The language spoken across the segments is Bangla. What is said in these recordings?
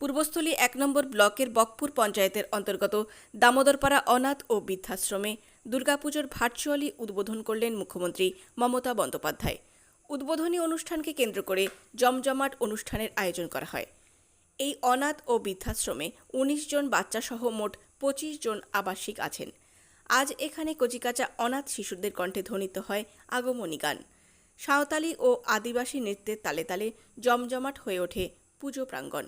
পূর্বস্থলী এক নম্বর ব্লকের বকপুর পঞ্চায়েতের অন্তর্গত দামোদরপাড়া অনাথ ও বৃদ্ধাশ্রমে দুর্গাপুজোর ভার্চুয়ালি উদ্বোধন করলেন মুখ্যমন্ত্রী মমতা বন্দ্যোপাধ্যায়। উদ্বোধনী অনুষ্ঠানকে কেন্দ্র করে জমজমাট অনুষ্ঠানের আয়োজন করা হয়। এই অনাথ ও বৃদ্ধাশ্রমে উনিশ জন বাচ্চাসহ মোট পঁচিশ জন আবাসিক আছেন। আজ এখানে কচিকাচা অনাথ শিশুদের কণ্ঠে ধ্বনিত হয় আগমনী গান। সাঁওতালি ও আদিবাসী নৃত্যের তালে তালে জমজমাট হয়ে ওঠে পুজো প্রাঙ্গণ।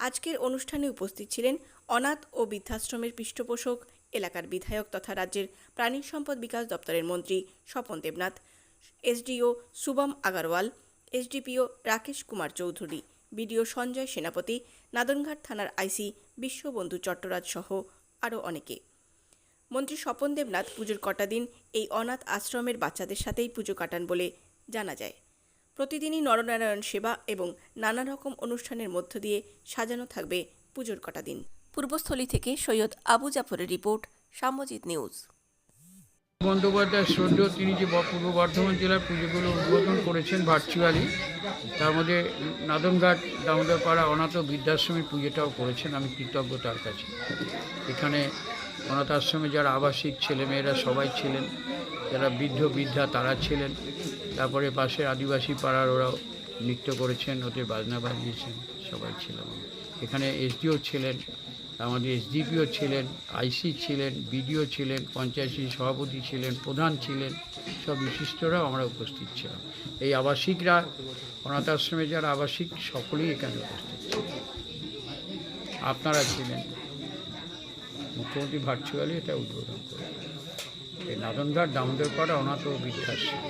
আজকের অনুষ্ঠানে উপস্থিত ছিলেন অনাথ ও বৃদ্ধাশ্রমের পৃষ্ঠপোষক, এলাকার বিধায়ক তথা রাজ্যের প্রাণী সম্পদ বিকাশ দপ্তরের মন্ত্রী Swapan Debnath, SDO Shubham Agarwal, SDPO Rakesh Kumar Chowdhury, BDO Sanjay Senapati, Nadanghat থানার আইসি বিশ্ববন্ধু চট্টরাজ সহ আরও অনেকে। মন্ত্রী স্বপন দেবনাথ পুজোর কটা দিন এই অনাথ আশ্রমের বাচ্চাদের সাথেই পুজো কাটান বলে জানা যায়। প্রতিদিনই নরনারায়ণ সেবা এবং নানা রকম অনুষ্ঠানের মধ্য দিয়ে সাজানো থাকবে পুজোর কটা দিন। পূর্বস্থলী থেকে সৈয়দ আবু জাফরের রিপোর্ট সাম্যজিৎ নিউজ। বন্দ্যোপাধ্যায় শ্রদ্ধেয় তিনি যে পূর্ব বর্ধমান জেলার পুজোগুলো উদ্বোধন করেছেন ভার্চুয়ালি তার মধ্যে নাদনঘাট দামোদরপাড়া অনাথ বৃদ্ধাশ্রমের পুজোটাও করেছেন আমি কৃতজ্ঞ তার কাছে। এখানে অনাথ আশ্রমে যারা আবাসিক ছেলেমেয়েরা সবাই ছিলেন যারা বৃদ্ধ বৃদ্ধা তারা ছিলেন। তারপরে পাশে আদিবাসী পাড়ার ওরাও নৃত্য করেছেন, ওদের বাজনা বাজিয়েছেন, সবাই ছিলাম এখানে এসডিও ছিলেন, আমাদের এসডিপিও ছিলেন, আইসি ছিলেন, বিডিও ছিলেন, পঞ্চায়েত সভাপতি ছিলেন, প্রধান ছিলেন, সব বিশিষ্টরাও আমরা উপস্থিত ছিলাম। এই আবাসিকরা অনাথ আশ্রমে যারা আবাসিক, সকলেই এখানে উপস্থিত ছিলেন। আপনারা ছিলেন। মুখ্যমন্ত্রী ভার্চুয়ালি এটা উদ্বোধন করেন এই নাদনঘাট দামোদরপাড়া অনাথ তো বৃদ্ধাশ্রম।